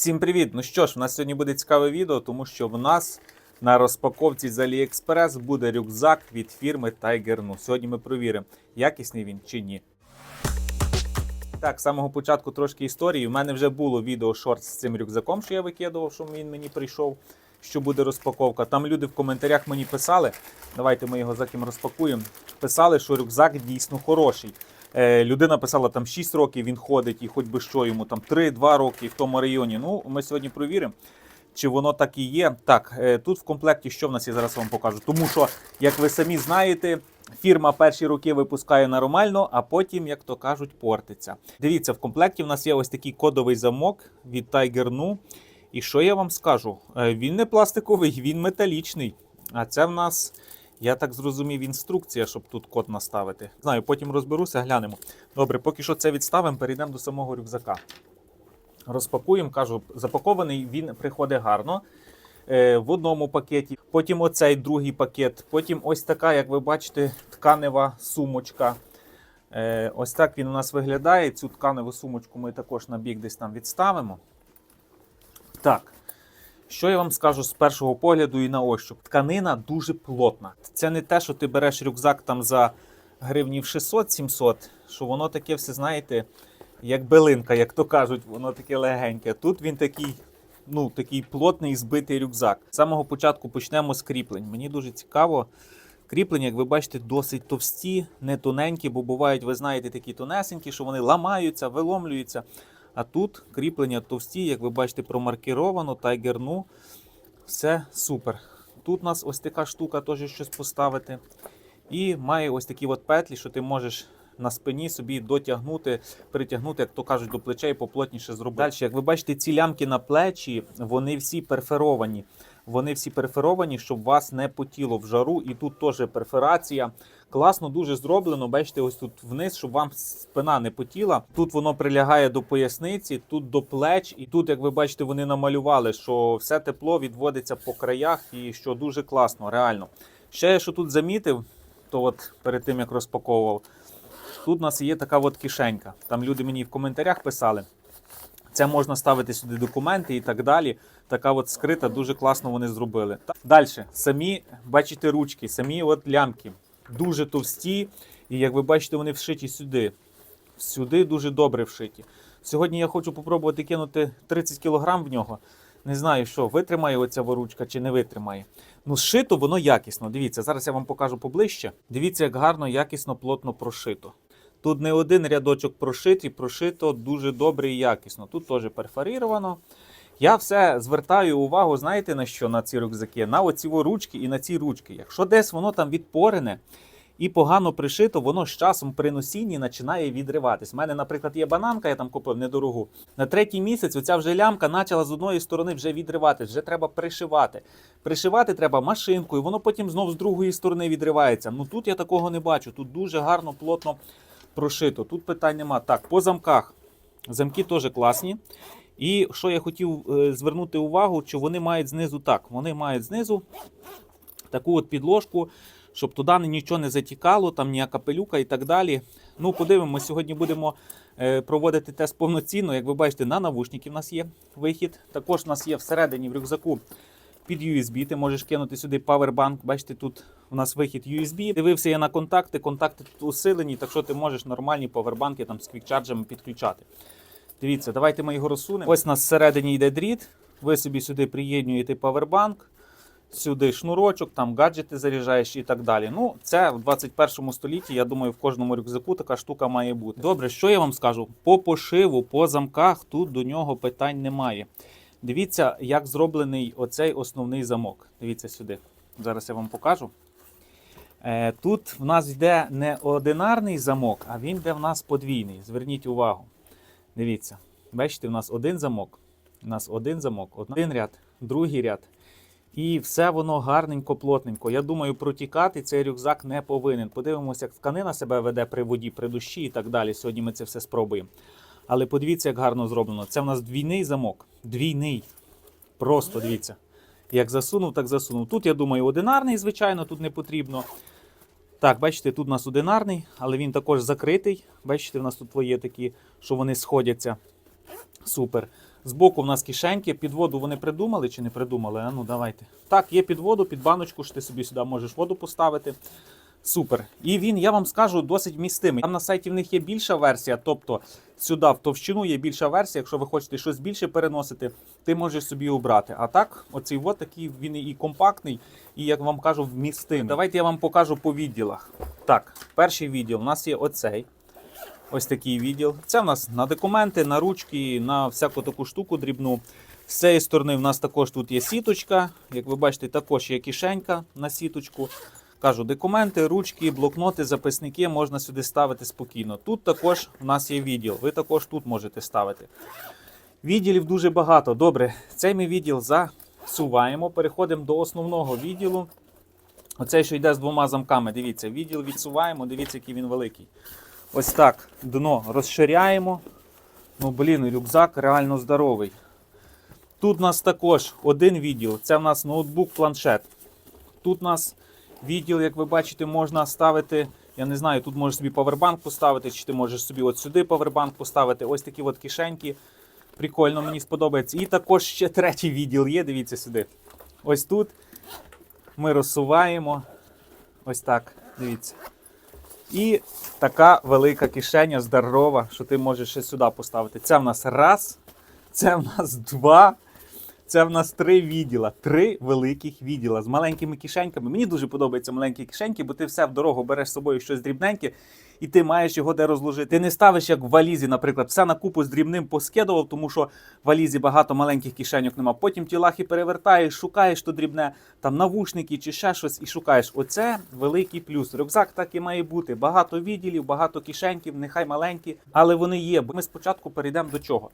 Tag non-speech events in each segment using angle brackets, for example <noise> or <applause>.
Всім привіт! Ну що ж, у нас сьогодні буде цікаве відео, тому що в нас на розпаковці з AliExpress буде рюкзак від фірми Tiger Nu. Сьогодні ми провіримо, якісний він чи ні. Так, з самого початку трошки історії. У мене вже було відео шорт з цим рюкзаком, що я викидував, що він мені прийшов, що буде розпаковка. Там люди в коментарях мені писали. Давайте ми його за ким розпакуємо. Писали, що рюкзак дійсно хороший. Е, людина писала, там 6 років він ходить, і хоч би що йому, там 3-2 роки в тому районі. Ну, ми сьогодні провіримо. Чи воно так і є? Так, е, тут в комплекті що в нас є, зараз вам покажу. Тому що, як ви самі знаєте, фірма перші роки випускає нормально, а потім, як то кажуть, портиться. Дивіться, в комплекті в нас є ось такий кодовий замок від Tiger Nu. І що я вам скажу? Е, Він не пластиковий, він металічний. А це в нас, я так зрозумів, інструкція, щоб тут код наставити. Знаю, потім розберуся, глянемо. Добре, поки що це відставимо, перейдемо до самого рюкзака. Розпакуємо, кажу, запакований він приходить гарно. е, В одному пакеті, потім оцей другий пакет, потім ось така, як ви бачите, тканева сумочка. Е, Ось так він у нас виглядає. Цю тканеву сумочку ми також на бік десь там відставимо. Так, що я вам скажу з першого погляду і на ощуп? Тканина дуже плотна. Це не те, що ти береш рюкзак там за гривнів 600-700, що воно таке все, знаєте, як билинка, як то кажуть, воно таке легеньке. Тут він такий, ну, такий плотний збитий рюкзак. З самого початку почнемо з кріплень. Мені дуже цікаво. Кріплення, як ви бачите, досить товсті, не тоненькі, бо бувають, ви знаєте, такі тонесенькі, що вони ламаються, виломлюються. А тут кріплення товсті, як ви бачите, промаркіровано, Tiger Nu. Все супер. Тут у нас ось така штука, теж щось поставити. І має ось такі от петлі, що ти можеш на спині собі дотягнути, притягнути, як то кажуть, до плечей поплотніше зробити. Далі, як ви бачите, ці лямки на плечі, вони всі перферовані. Вони всі перферовані, щоб вас не потіло в жару. І тут теж перферація. Класно, дуже зроблено. Бачите, ось тут вниз, щоб вам спина не потіла. Тут воно прилягає до поясниці, тут до плеч. І тут, як ви бачите, вони намалювали, що все тепло відводиться по краях, і що дуже класно, реально. Ще я що тут замітив, то от перед тим як розпаковував, тут у нас є така от кишенька. Там люди мені в коментарях писали. Це можна ставити сюди документи і так далі. Така от скрита, дуже класно вони зробили. Далі, самі бачите ручки, самі от лямки дуже товсті, і як ви бачите, вони вшиті сюди. Сюди дуже добре вшиті. Сьогодні я хочу попробувати кинути 30 кг в нього. Не знаю, що витримає оця воручка чи не витримає. Ну, зшито воно якісно. Дивіться, зараз я вам покажу поближче. Дивіться, як гарно, якісно, плотно прошито. Тут не один рядочок прошитий, прошито дуже добре і якісно. Тут теж перфоріровано. Я все звертаю увагу, знаєте на що на ці рюкзаки? На оці ручки і на ці ручки. Якщо десь воно там відпорене і погано пришито, воно з часом при носінні починає відриватись. У мене, наприклад, є бананка, я там купив недорогу. На третій місяць оця вже лямка почала з одної сторони вже відриватись, вже треба пришивати. Пришивати треба машинкою, воно потім знов з другої сторони відривається. Ну тут я такого не бачу. Тут дуже гарно, плотно прошито. Тут питань нема. Так, по замках. Замки теж класні. І що я хотів е, звернути увагу, що вони мають знизу так. Вони мають знизу таку от підложку, щоб туди нічого не затікало, там ніяка пилюка і так далі. Ну, подивимося, сьогодні будемо е, проводити тест повноцінно. Як ви бачите, на навушники в нас є вихід. Також у нас є всередині в рюкзаку під USB. Ти можеш кинути сюди павербанк. Бачите, тут у нас вихід USB. Дивився я на контакти. Контакти тут усилені, так що ти можеш нормальні павербанки там з квікчарджами підключати. Дивіться, давайте ми його розсунемо. Ось у нас всередині йде дріт. Ви собі сюди приєднуєте павербанк, сюди шнурочок, там гаджети заряджаєш і так далі. Ну, це в 21 столітті, я думаю, в кожному рюкзаку така штука має бути. Добре, що я вам скажу? По пошиву, по замках тут до нього питань немає. Дивіться, як зроблений оцей основний замок. Дивіться сюди. Зараз я вам покажу. Е, Тут в нас йде не одинарний замок, а він йде в нас подвійний. Зверніть увагу. Дивіться, бачите, у нас один замок, у нас один замок, один ряд, другий ряд. І все воно гарненько, плотненько. Я думаю, протікати цей рюкзак не повинен. Подивимося, як тканина себе веде при воді, при душі і так далі. Сьогодні ми це все спробуємо. Але подивіться, як гарно зроблено. Це в нас двійний замок. Двійний. Просто дивіться. Як засунув, так засунув. Тут, я думаю, одинарний, звичайно, тут не потрібно. Так, бачите, тут у нас одинарний, але він також закритий. Бачите, в нас тут є такі, що вони сходяться. Супер. Збоку в нас кишеньки, під воду вони придумали чи не придумали? А ну давайте. Так, є під воду, під баночку, що ти собі сюди можеш воду поставити. Супер. І він, я вам скажу, досить вмістимий. Там на сайті в них є більша версія, тобто сюди в товщину є більша версія. Якщо ви хочете щось більше переносити, ти можеш собі обрати. А так, оцей от такий він і компактний, і як вам кажу, вмістимий. Давайте я вам покажу по відділах. Так, перший відділ у нас є оцей. Ось такий відділ. Це в нас на документи, на ручки, на всяку таку штуку дрібну. З цієї сторони в нас також тут є сіточка. Як ви бачите, також є кишенька на сіточку. Кажу, документи, ручки, блокноти, записники можна сюди ставити спокійно. Тут також у нас є відділ. Ви також тут можете ставити. Відділів дуже багато. Добре, цей ми відділ засуваємо. Переходимо до основного відділу. Оцей, що йде з двома замками. Дивіться, відділ відсуваємо, дивіться, який він великий. Ось так дно розширяємо. Ну, блін, рюкзак реально здоровий. Тут у нас також один відділ. Це в нас ноутбук, планшет. Тут у нас відділ, як ви бачите, можна ставити. Я не знаю, тут можеш собі павербанк поставити, чи ти можеш собі от сюди павербанк поставити. Ось такі от кишеньки. Прикольно, мені сподобається. І також ще третій відділ є. Дивіться сюди. Ось тут ми розсуваємо. Ось так. Дивіться. І така велика кишеня здорова, що ти можеш ще сюди поставити. Це в нас раз, це в нас два, це в нас три відділа. Три великих відділа з маленькими кишеньками. Мені дуже подобаються маленькі кишеньки, бо ти все в дорогу береш з собою щось дрібненьке, і ти маєш його де розложити. Ти не ставиш як в валізі, наприклад, все на купу з дрібним поскидував, тому що в валізі багато маленьких кишеньок нема. Потім ті лахи перевертаєш, шукаєш то дрібне, там навушники чи ще щось, і шукаєш. Оце великий плюс. Рюкзак так і має бути. Багато відділів, багато кишеньків, нехай маленькі, але вони є. Бо ми спочатку перейдемо до чого.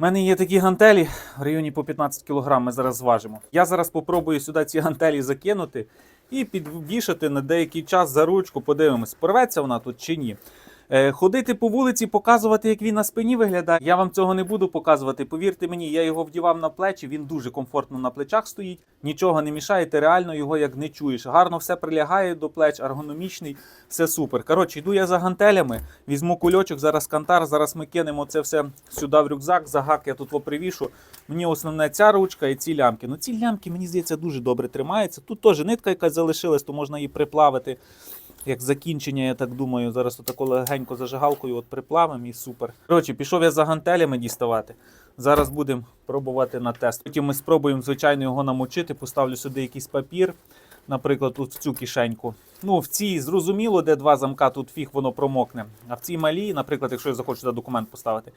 У мене є такі гантелі в районі по 15 кг, ми зараз зважимо. Я зараз спробую сюди ці гантелі закинути і підвішати на деякий час за ручку, подивимось, порветься вона тут чи ні. Е, Ходити по вулиці, показувати, як він на спині виглядає. Я вам цього не буду показувати. Повірте мені, я його вдівав на плечі, він дуже комфортно на плечах стоїть, нічого не мішає, ти реально його як не чуєш. Гарно все прилягає до плеч, ергономічний, все супер. Коротше, йду я за гантелями, візьму кульочок, зараз кантар, зараз ми кинемо це все сюди в рюкзак, загак я тут попривішу. Мені основне ця ручка і ці лямки. Ну ці лямки, мені здається, дуже добре тримаються. Тут теж нитка якась залишилась, то можна її приплавити як закінчення, я так думаю, зараз отако легенько зажигалкою от приплавимо і супер. Коротше, пішов я за гантелями діставати. Зараз будемо пробувати на тест. Потім ми спробуємо, звичайно, його намочити. Поставлю сюди якийсь папір, наприклад, тут в цю кишеньку. Ну, в цій зрозуміло, де два замка, тут фіг воно промокне. А в цій малій, наприклад, якщо я захочу сюди документ поставити,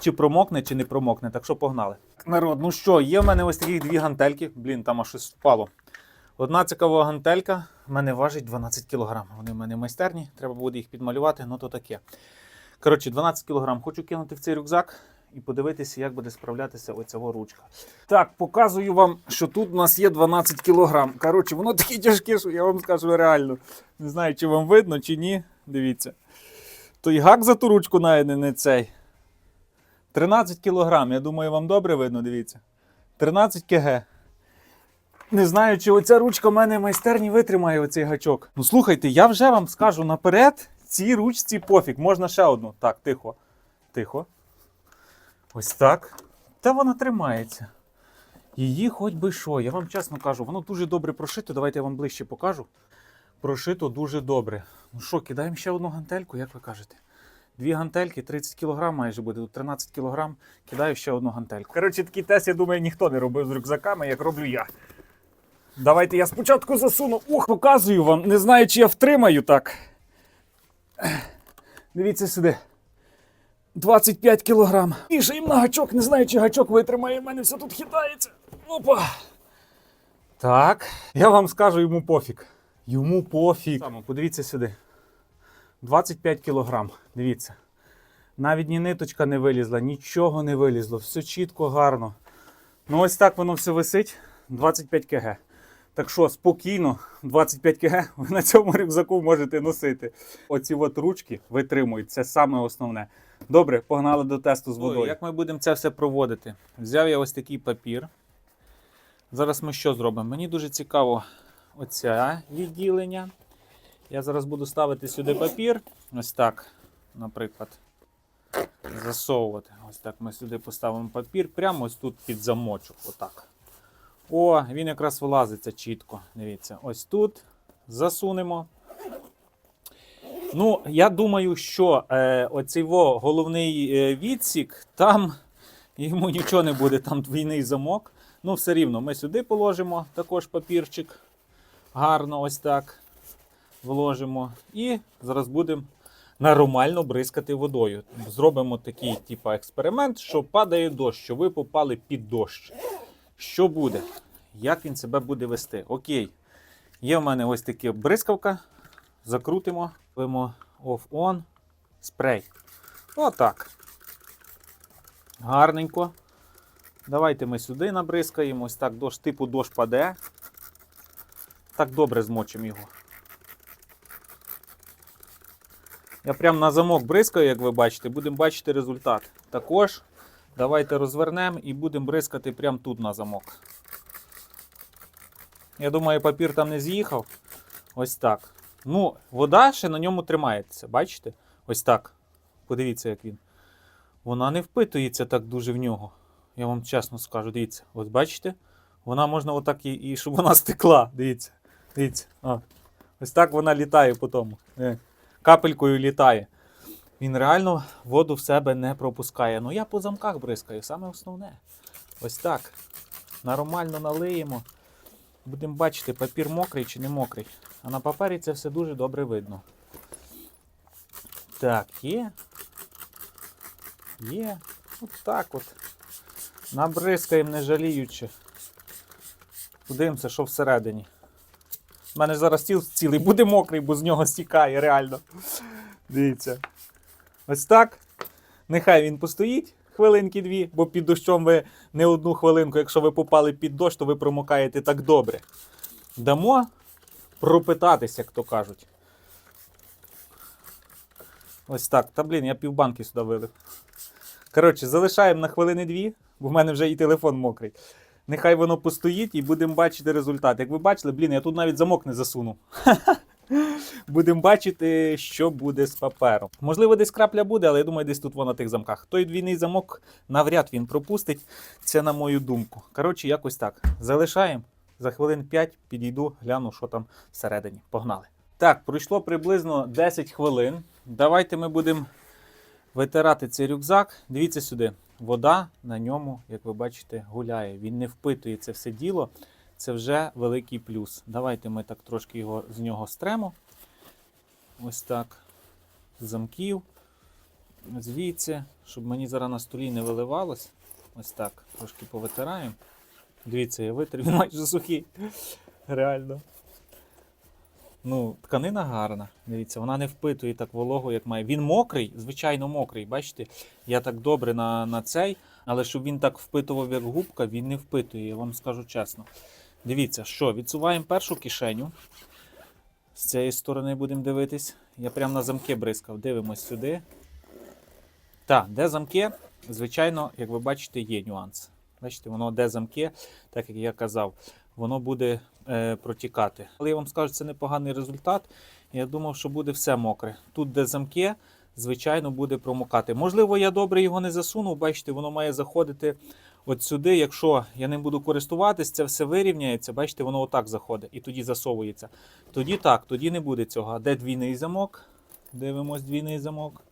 чи промокне, чи не промокне. Так що погнали. Народ, ну що, є в мене ось таких дві гантельки. Блін, там аж щось впало. Одна цікава гантелька в мене важить 12 кг. Вони в мене майстерні, треба буде їх підмалювати, ну то таке. Коротше, 12 кг. Хочу кинути в цей рюкзак і подивитися, як буде справлятися оця ручка. Так, показую вам, що тут у нас є 12 кг. Коротше, воно таке тяжке, що я вам скажу реально. Не знаю, чи вам видно, чи ні. Дивіться. Той гак за ту ручку навіть не цей. 13 кг. Я думаю, вам добре видно, дивіться. 13 кг. Не знаю, чи оця ручка в мене майстерні витримає оцей гачок. Ну слухайте, я вже вам скажу наперед, цій ручці пофіг. Можна ще одну. Так, тихо. Тихо. Ось так. Та вона тримається. Її хоч би що. Я вам чесно кажу, воно дуже добре прошито. Давайте я вам ближче покажу. Прошито дуже добре. Ну що, кидаємо ще одну гантельку, як ви кажете? Дві гантельки, 30 кг майже буде, тут 13 кг. Кидаю ще одну гантельку. Коротше, такий тест, я думаю, ніхто не робив з рюкзаками, як роблю я. Давайте я спочатку засуну. Ох, показую вам. Не знаю, чи я втримаю так. Дивіться сюди. 25 кілограм. І їм на гачок, не знаю, чи гачок витримає, в мене все тут хитається. Опа. Так. Я вам скажу йому пофіг. Йому пофіг. Саме, подивіться сюди. 25 кілограм. Дивіться. Навіть ні ниточка не вилізла, нічого не вилізло. Все чітко, гарно. Ну, ось так воно все висить. 25 кг. Так що спокійно, 25 кг <laughs> ви на цьому рюкзаку можете носити. Оці от ручки витримують, це саме основне. Добре, погнали до тесту з водою. Як ми будемо це все проводити? Взяв я ось такий папір. Зараз ми що зробимо? Мені дуже цікаво оце відділення. Я зараз буду ставити сюди папір. Ось так, наприклад. засовувати. Ось так ми сюди поставимо папір, прямо ось тут під замочок. Отак. О, він якраз вилазиться чітко. Дивіться, ось тут засунемо. Ну, я думаю, що е, оцей во головний е, відсік, там йому нічого не буде, там двійний замок. Ну, все рівно, ми сюди положимо також папірчик. Гарно ось так вложимо. І зараз будемо нормально бризкати водою. Зробимо такий типу, експеримент, що падає дощ, що ви попали під дощ. Що буде? Як він себе буде вести? Окей. Є в мене ось така бризкавка. Закрутимо, робимо off-on, спрей. Отак. Гарненько. Давайте ми сюди набризкаємо. Ось так дощ, типу дощ паде. Так добре змочимо його. Я прям на замок бризкаю, як ви бачите, будемо бачити результат. Також давайте розвернемо і будемо бризкати прямо тут на замок. Я думаю, папір там не з'їхав. Ось так. Ну, вода ще на ньому тримається, бачите? Ось так. Подивіться, як він. Вона не впитується так дуже в нього. Я вам чесно скажу, дивіться, от бачите? Вона можна отак і, і щоб вона стекла. Дивіться. Дивіться. А. Ось так вона літає по тому. Е, Капелькою літає. Він реально воду в себе не пропускає. Ну я по замках бризкаю, саме основне. Ось так. Нормально налиємо. Будемо бачити, папір мокрий чи не мокрий. А на папері це все дуже добре видно. Так, є. Є. От так от. Набризкаємо, не жаліючи. Подивимося, що всередині. У мене зараз стіл цілий буде мокрий, бо з нього стікає, реально. Дивіться. Ось так. Нехай він постоїть хвилинки дві, бо під дощом ви не одну хвилинку, якщо ви попали під дощ, то ви промокаєте так добре. Дамо пропитатися, як то кажуть. Ось так. Та блін, я півбанки сюди вилив. Коротше, залишаємо на хвилини дві, бо в мене вже і телефон мокрий. Нехай воно постоїть і будемо бачити результат. Як ви бачили, блін, я тут навіть замок не засунув. Будемо бачити, що буде з папером. Можливо, десь крапля буде, але я думаю, десь тут воно на тих замках. Той двійний замок навряд він пропустить. Це на мою думку. Коротше, якось так. Залишаємо. За хвилин 5 підійду, гляну, що там всередині. Погнали. Так, пройшло приблизно 10 хвилин. Давайте ми будемо витирати цей рюкзак. Дивіться сюди. Вода на ньому, як ви бачите, гуляє. Він не впитує це все діло. Це вже великий плюс. Давайте ми так трошки його з нього стремо. Ось так. З замків. Звідси, щоб мені зараз на столі не виливалось. Ось так. Трошки повитираємо. Дивіться, я витер, він <laughs> майже сухий. Реально. Ну, тканина гарна. Дивіться, вона не впитує так вологу, як має. Він мокрий, звичайно мокрий. Бачите, я так добре на, на цей, але щоб він так впитував, як губка, він не впитує, я вам скажу чесно. Дивіться, що, відсуваємо першу кишеню. З цієї сторони будемо дивитись. Я прямо на замки бризкав. Дивимось сюди. Так, де замки? Звичайно, як ви бачите, є нюанс. Бачите, воно де замки, так як я казав, воно буде е, протікати. Але я вам скажу, це непоганий результат. Я думав, що буде все мокре. Тут, де замки, звичайно, буде промокати. Можливо, я добре його не засунув. Бачите, воно має заходити от сюди. Якщо я ним буду користуватись, це все вирівняється. Бачите, воно отак заходить і тоді засовується. Тоді так, тоді не буде цього. А де двійний замок? Дивимось двійний замок.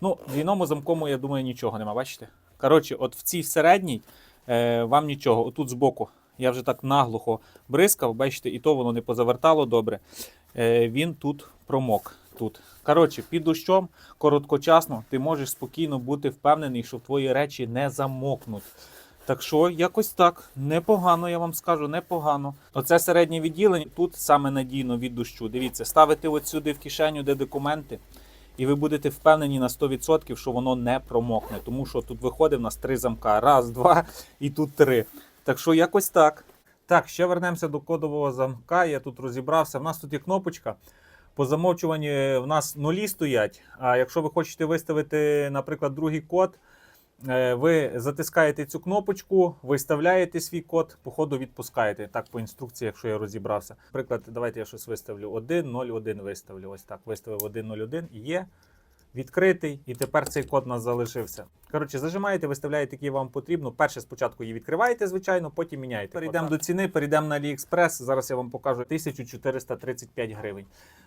Ну, двійному замкому, я думаю, нічого нема, бачите? Коротше, от в цій середній е, вам нічого. Отут збоку. Я вже так наглухо бризкав, бачите, і то воно не позавертало добре. Е, він тут промок. Тут. Коротше, під дощом короткочасно ти можеш спокійно бути впевнений, що твої речі не замокнуть. Так що, якось так, непогано, я вам скажу, непогано. Оце середнє відділення, тут саме надійно від дощу. Дивіться, ставите от сюди в кишеню, де документи, і ви будете впевнені на 100%, що воно не промокне. Тому що тут виходить в нас три замка. Раз, два і тут три. Так що якось так. Так, ще вернемося до кодового замка. Я тут розібрався. У нас тут є кнопочка. По замовчуванні в нас нулі стоять. А якщо ви хочете виставити, наприклад, другий код, Е, Ви затискаєте цю кнопочку, виставляєте свій код, по ходу відпускаєте. Так, по інструкції, якщо я розібрався. Наприклад, давайте я щось виставлю 1.01 виставлю. Ось так. Виставив 1.01, є. Відкритий, і тепер цей код у нас залишився. Коротше, зажимаєте, виставляєте, який вам потрібно. Перше спочатку її відкриваєте, звичайно, потім міняєте. Перейдемо до ціни, перейдемо на AliExpress. Зараз я вам покажу 1435 гривень.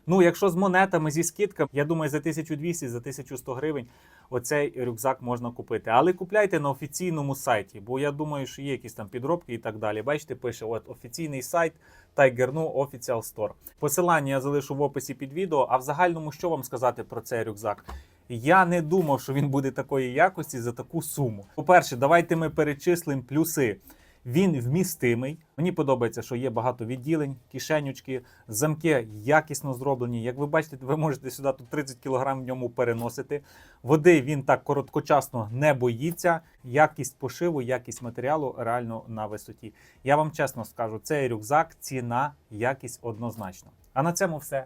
Ну, якщо з монетами, зі скидками, я думаю, за 1200, за 1100 гривень оцей рюкзак можна купити. Але купляйте на офіційному сайті, бо я думаю, що є якісь там підробки і так далі. Бачите, пише от офіційний сайт Tiger Nu Official Store. Посилання я залишу в описі під відео. А в загальному що вам сказати про цей рюкзак? Я не думав, що він буде такої якості за таку суму. По-перше, давайте ми перечислимо плюси. Він вмістимий. Мені подобається, що є багато відділень, кишенючки, замки якісно зроблені. Як ви бачите, ви можете сюди тут 30 кг в ньому переносити. Води він так короткочасно не боїться. Якість пошиву, якість матеріалу реально на висоті. Я вам чесно скажу, цей рюкзак, ціна, якість однозначно. А на цьому все.